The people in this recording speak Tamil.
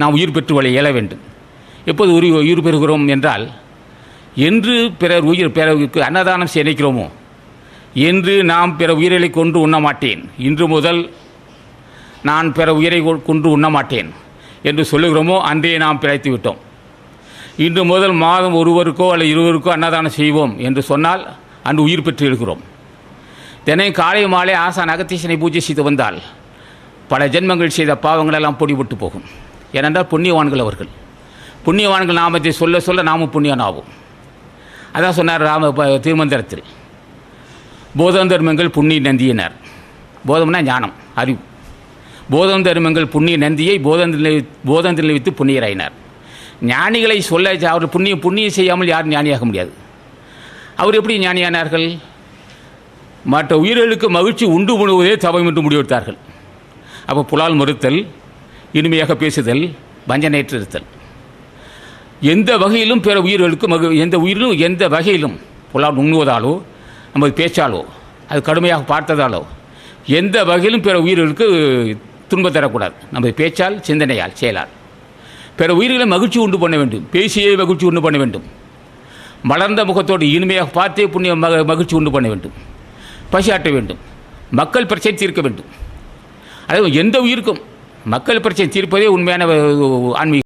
நாம் உயிர் பெற்று வழி இயல வேண்டும். எப்போது உயிர் உயிர் பெறுகிறோம் என்றால் என்று பிறர் உயிர் பிறருக்கு அன்னதானம் செய்ய நினைக்கிறோமோ? என்று நாம் பிற உயிர்களை கொன்று உண்ண மாட்டேன். இன்று முதல் நான் பிற உயிரை கொன்று உண்ண மாட்டேன் என்று சொல்லுகிறோமோ அன்றே நாம் பிழைத்து விட்டோம். இன்று முதல் மாதம் ஒருவருக்கோ அல்லது இருவருக்கோ அன்னதானம் செய்வோம் என்று சொன்னால் அன்று உயிர் பெற்று இருக்கிறோம் தினம் காலை மாலை ஆசான் அகத்தீசனை பூஜை செய்து வந்தால் பல ஜென்மங்கள் செய்த பாவங்களெல்லாம் பொடிபட்டு போகும். ஏனென்றால் புண்ணியவான்கள் அவர்கள். புண்ணியவான்கள் நாமத்தை சொல்ல சொல்ல நாமும் புண்ணியன் ஆகும் அதான் சொன்னார் ராம ப- திருமந்திரத்தில். போதம் தர்மங்கள் புண்ணிய நந்தியினர். போதம்னா ஞானம் அறிவு. போதம் தர்மங்கள் புண்ணிய நந்தியை போதந்தில் போதந்தில் வைத்து புண்ணியராயினார். ஞானிகளை சொல்ல அவர் புண்ணியம் புண்ணியம் செய்யாமல் யாரும் ஞானியாக முடியாது. அவர் எப்படி ஞானியானார்கள்? மற்ற உயிர்களுக்கு மகிழ்ச்சி உண்டு உணுவதே தவம் என்று முடிவெடுத்தார்கள். அப்போ புலால் மறுத்தல் இனிமையாக பேசுதல் வஞ்சனையற்றிருத்தல் எந்த வகையிலும் பிற உயிர்களுக்கு மகு எந்த உயிரிலும் எந்த வகையிலும் புலால் உண்ணுவதாலோ நமது பேச்சாலோ அது கடுமையாக பார்த்ததாலோ எந்த வகையிலும் பிற உயிர்களுக்கு துன்பம் தரக்கூடாது. நமது பேச்சால் சிந்தனையால் செயலால். பிற உயிர்களை மகிழ்ச்சி உண்டு பண்ண வேண்டும். பேசியே மகிழ்ச்சி உண்டு பண்ண வேண்டும். மலர்ந்த முகத்தோடு இனிமையாக பார்த்தே புண்ணிய மக மகிழ்ச்சி உண்டு பண்ண வேண்டும். பசியாற்ற வேண்டும். மக்கள் பிரச்சனை தீர்க்க வேண்டும். அதாவது எந்த உயிருக்கும் மக்கள் பிரச்சனை தீர்ப்பதே உண்மையான ஆன்மீக